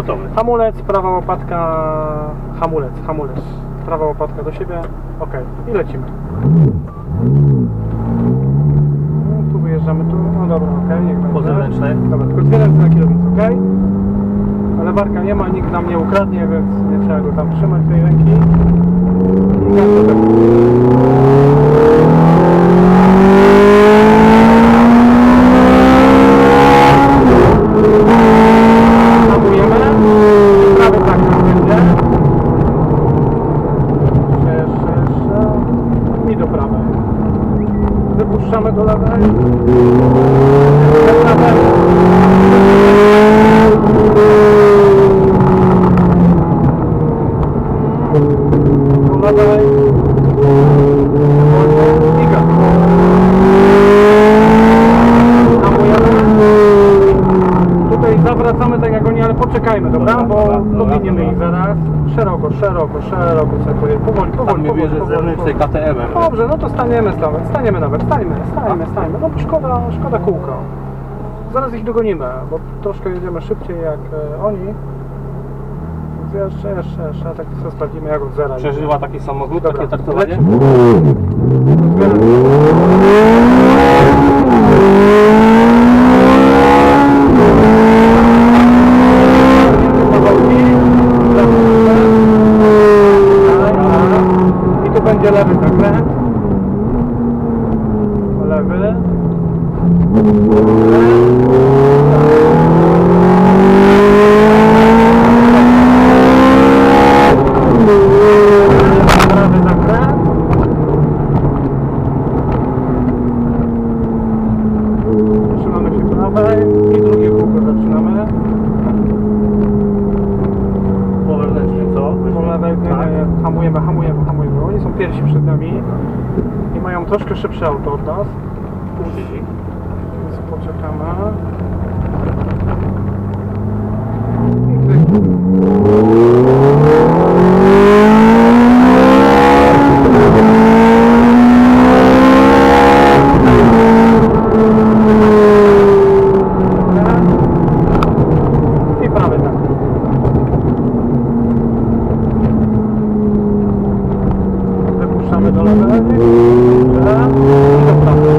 Gotowy. Hamulec, prawa łopatka, hamulec, hamulec. Prawa łopatka do siebie, ok. I lecimy. No, tu wyjeżdżamy, tu, no dobra, ok, niech będzie. Po zewnętrznej. Dobra, tylko dwie ręce na kierownicy, ok? Ale barka nie ma, nikt nam nie ukradnie, więc nie trzeba go tam trzymać tej ręki. I gaz do tyłu. Hamujemy. Prawy tak nam będzie. Jeszcze, jeszcze, jeszcze. I do prawej. Wypuszczamy do lewej. Do prawej. Do lewej. I gaz. Hamujemy. Tutaj zawracamy tak jak oni, ale Dobra, Bo powinniemy ich zaraz. Szeroko, szeroko, szeroko sobie. Powoli, powoli, powoli, powoli, zewnętrznej powoli. KTM-em. Dobrze, no to staniemy nawet, staniemy nawet, stańmy, stańmy, stańmy. No bo szkoda, szkoda kółka. Zaraz ich dogonimy, bo troszkę jedziemy szybciej jak e, oni. Więc jeszcze, jeszcze, jeszcze, tak sobie sprawdzimy jak od zera. Przeżywa taki samochód, Dobra, takie traktowanie? lecimy. I tu będzie lewy zakręt. Lewy. Prawy zakręt. Trzymamy się prawej i drugie kółko zaczynamy. Po wewnętrznym, co? Po lewej nie, Tak. nie, hamujemy, hamujemy, pierwsi przed nami i mają troszkę szybsze auto od nas. Ich. Więc poczekamy. I ty- I prawy tak. Wypuszczamy do do prawej.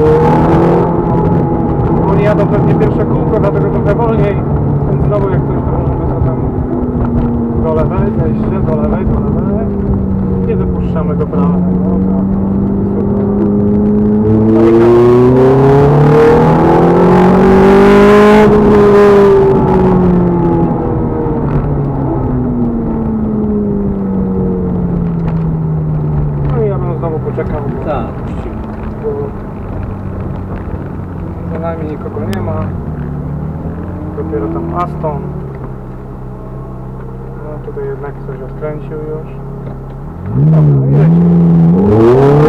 Oni jadą pewnie pierwsze kółko, dlatego trochę wolniej. Więc znowu jak coś to możemy zatem do lewej, zejście, do lewej, do lewej. I wypuszczamy do prawej. Dobra. Super. No i tak. No i poczekał. bo- Tak, puścimy. bo za nami nikogo nie ma. Dopiero tam Aston. No tutaj jednak coś odkręcił już. Dobra, no i lecimy.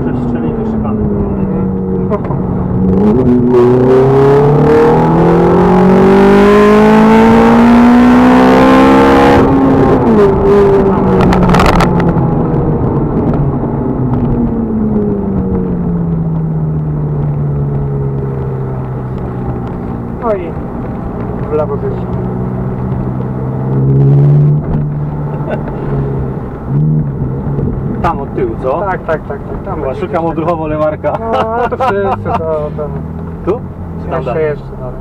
Przestrzelimy szybany. No i w lewo zjeżdżamy. Tam od tyłu, co? Tak, tak, tak, tak. Tam Chyba będzie szukam gdzieś odruchowo lewarka. No, ale to wszyscy, to, to Tu? Czy tam jeszcze, dalej? jeszcze dalej.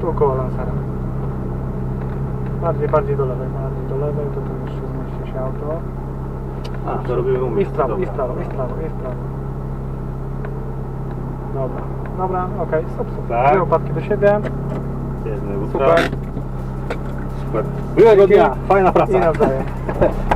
Tu koło lansera. Bardziej, bardziej do lewej, bardziej do lewej, to tu jeszcze zmieści się auto. A, to robimy I umiejętnie. w prawo, i w prawo, i w prawo, i w prawo. Dobra, dobra, okej, stop, stop. Tak. Dwie łopatki do siebie. Jedny Super. Super. Miłego dnia, fajna praca. I nawzajem.